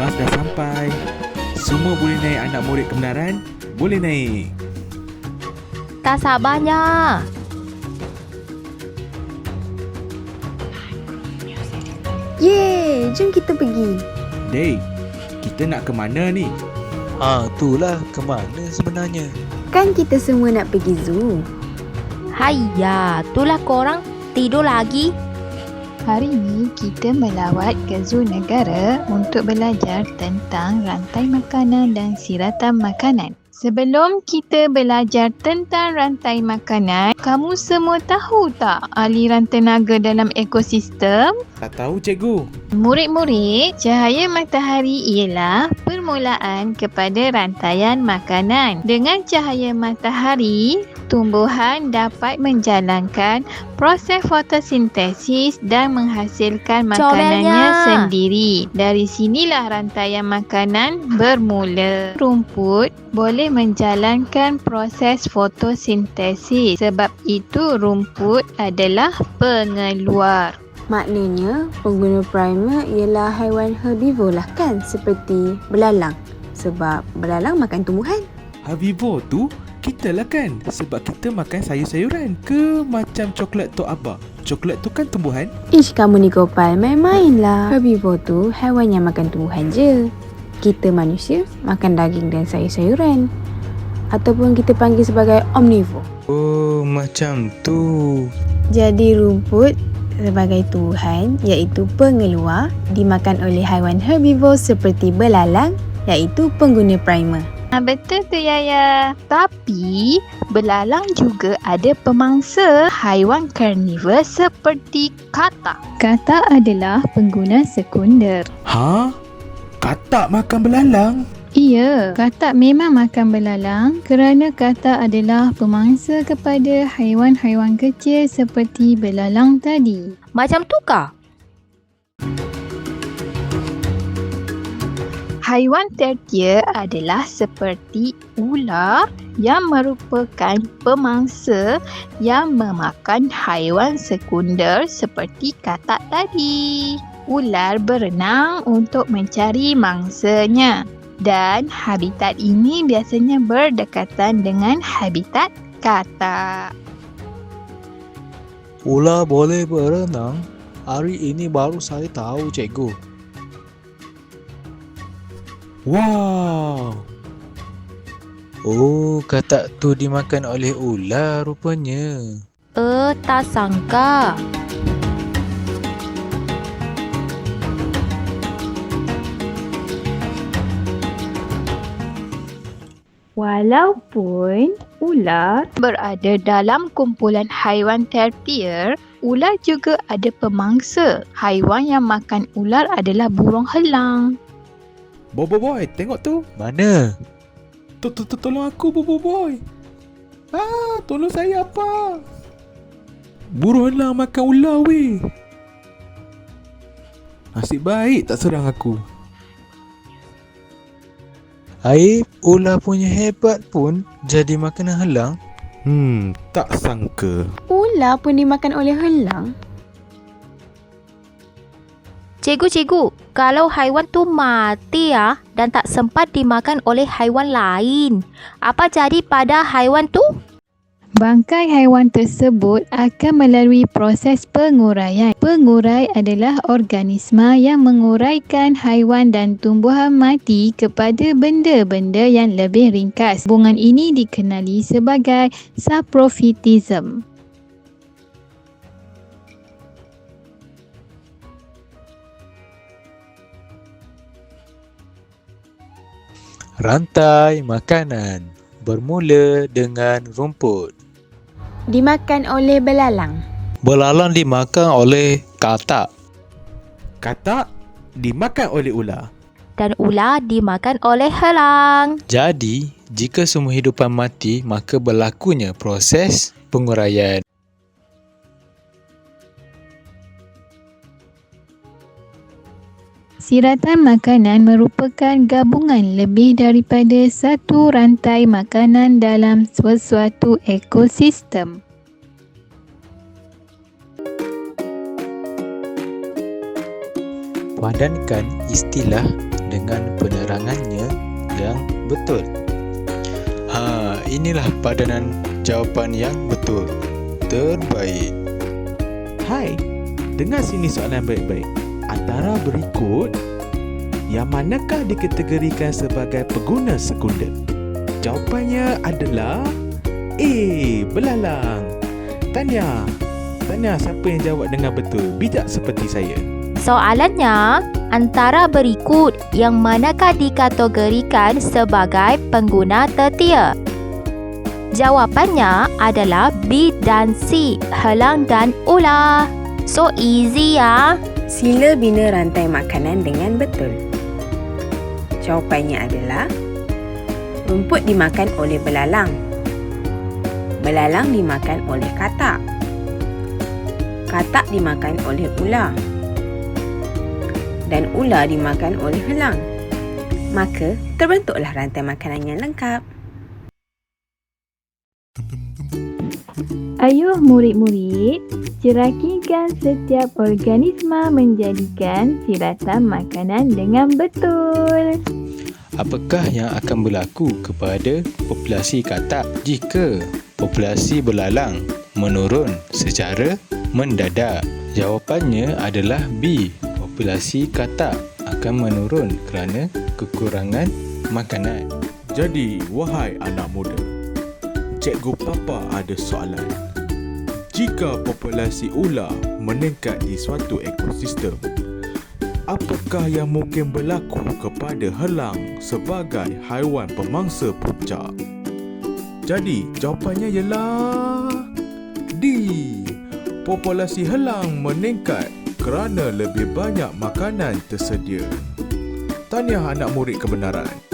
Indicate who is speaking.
Speaker 1: bas dah sampai. Semua boleh naik anak murid kebenaran? Boleh naik.
Speaker 2: Tak sabarnya.
Speaker 3: Yeay, jom kita pergi.
Speaker 1: Dek, kita nak ke mana ni?
Speaker 4: Ha, itulah ke mana sebenarnya.
Speaker 3: Kan kita semua nak pergi zoo.
Speaker 2: Hayya, itulah korang tidur lagi.
Speaker 5: Hari ini kita melawat ke Zoo Negara untuk belajar tentang rantai makanan dan siratan makanan. Sebelum kita belajar tentang rantai makanan, kamu semua tahu tak aliran tenaga dalam ekosistem?
Speaker 1: Tak tahu cikgu.
Speaker 5: Murid-murid, cahaya matahari ialah permulaan kepada rantaian makanan. Dengan cahaya matahari, tumbuhan dapat menjalankan proses fotosintesis dan menghasilkan makanannya
Speaker 2: Comelnya.
Speaker 5: sendiri. Dari sinilah rantaian makanan bermula. Rumput boleh menjalankan proses fotosintesis. Sebab itu rumput adalah pengeluar.
Speaker 3: Maknanya, pengguna primer ialah haiwan herbivore lah kan? Seperti belalang. Sebab belalang makan tumbuhan.
Speaker 1: Herbivore tu kita lah kan sebab kita makan sayur-sayuran ke macam coklat Tok Abah. Coklat tu kan tumbuhan.
Speaker 3: Ish, kamu ni Gopal, main-main lah. Herbivore tu haiwan yang makan tumbuhan je. Kita manusia makan daging dan sayur-sayuran. Ataupun kita panggil sebagai omnivore.
Speaker 4: Oh, macam tu.
Speaker 3: Jadi rumput sebagai tuhan iaitu pengeluar dimakan oleh haiwan herbivore seperti belalang iaitu pengguna primer.
Speaker 5: Ha, betul tu Yaya. Tapi belalang juga ada pemangsa haiwan karnivor seperti katak. Katak adalah pengguna sekunder.
Speaker 1: Ha? Katak makan belalang?
Speaker 5: Iya, katak memang makan belalang kerana katak adalah pemangsa kepada haiwan-haiwan kecil seperti belalang tadi.
Speaker 2: Macam tu kah?
Speaker 5: Haiwan tertier adalah seperti ular yang merupakan pemangsa yang memakan haiwan sekunder seperti katak tadi. Ular berenang untuk mencari mangsanya dan habitat ini biasanya berdekatan dengan habitat katak.
Speaker 4: Ular boleh berenang? Hari ini baru saya tahu, cikgu.
Speaker 1: Wow.
Speaker 4: Oh, katak tu dimakan oleh ular rupanya.
Speaker 2: Eh, tak sangka.
Speaker 5: Walaupun ular berada dalam kumpulan haiwan tertier, ular juga ada pemangsa. Haiwan yang makan ular adalah burung helang.
Speaker 1: Bobo boy, tengok tu.
Speaker 4: Mana?
Speaker 1: Tu tu tu tolong aku Bobo boy. Ah, tolong saya apa? Burung helang makan ular weh. Nasib baik tak serang aku.
Speaker 4: Aib, ular punya hebat pun jadi makanan helang.
Speaker 1: Hmm, tak sangka.
Speaker 3: Ular pun dimakan oleh helang.
Speaker 2: Cikgu-cikgu, kalau haiwan tu mati ah dan tak sempat dimakan oleh haiwan lain, apa jadi pada haiwan tu?
Speaker 5: Bangkai haiwan tersebut akan melalui proses penguraian. Pengurai adalah organisma yang menguraikan haiwan dan tumbuhan mati kepada benda-benda yang lebih ringkas. Hubungan ini dikenali sebagai saprophytism.
Speaker 4: Rantai makanan bermula dengan rumput.
Speaker 3: Dimakan oleh belalang.
Speaker 4: Belalang dimakan oleh katak.
Speaker 1: Katak dimakan oleh ular.
Speaker 2: Dan ular dimakan oleh helang.
Speaker 4: Jadi, jika semua hidupan mati, maka berlakunya proses penguraian.
Speaker 5: Siratan makanan merupakan gabungan lebih daripada satu rantai makanan dalam sesuatu ekosistem.
Speaker 4: Padankan istilah dengan penerangannya yang betul. Ha, inilah padanan jawapan yang betul. Terbaik.
Speaker 1: Hai, dengar sini soalan baik-baik. Antara berikut, yang manakah dikategorikan sebagai pengguna sekunder? Jawapannya adalah A. Belalang. Tanya, tanya siapa yang jawab dengan betul? Bijak seperti saya.
Speaker 2: Soalannya, antara berikut yang manakah dikategorikan sebagai pengguna tertia? Jawapannya adalah B dan C, helang dan ular. So easy ya.
Speaker 3: Sila bina rantai makanan dengan betul. Jawapannya adalah rumput dimakan oleh belalang. Belalang dimakan oleh katak. Katak dimakan oleh ular. Dan ular dimakan oleh helang. Maka terbentuklah rantai makanan yang lengkap.
Speaker 5: Ayuh murid-murid, cerakikan setiap organisma menjadikan siratan makanan dengan betul.
Speaker 4: Apakah yang akan berlaku kepada populasi katak jika populasi belalang menurun secara mendadak? Jawapannya adalah B. Populasi katak akan menurun kerana kekurangan makanan.
Speaker 1: Jadi, wahai anak muda, Cikgu Papa ada soalan. Jika populasi ular meningkat di suatu ekosistem, apakah yang mungkin berlaku kepada helang sebagai haiwan pemangsa puncak? Jadi, jawapannya ialah D. Populasi helang meningkat kerana lebih banyak makanan tersedia. Tahniah anak murid kebenaran.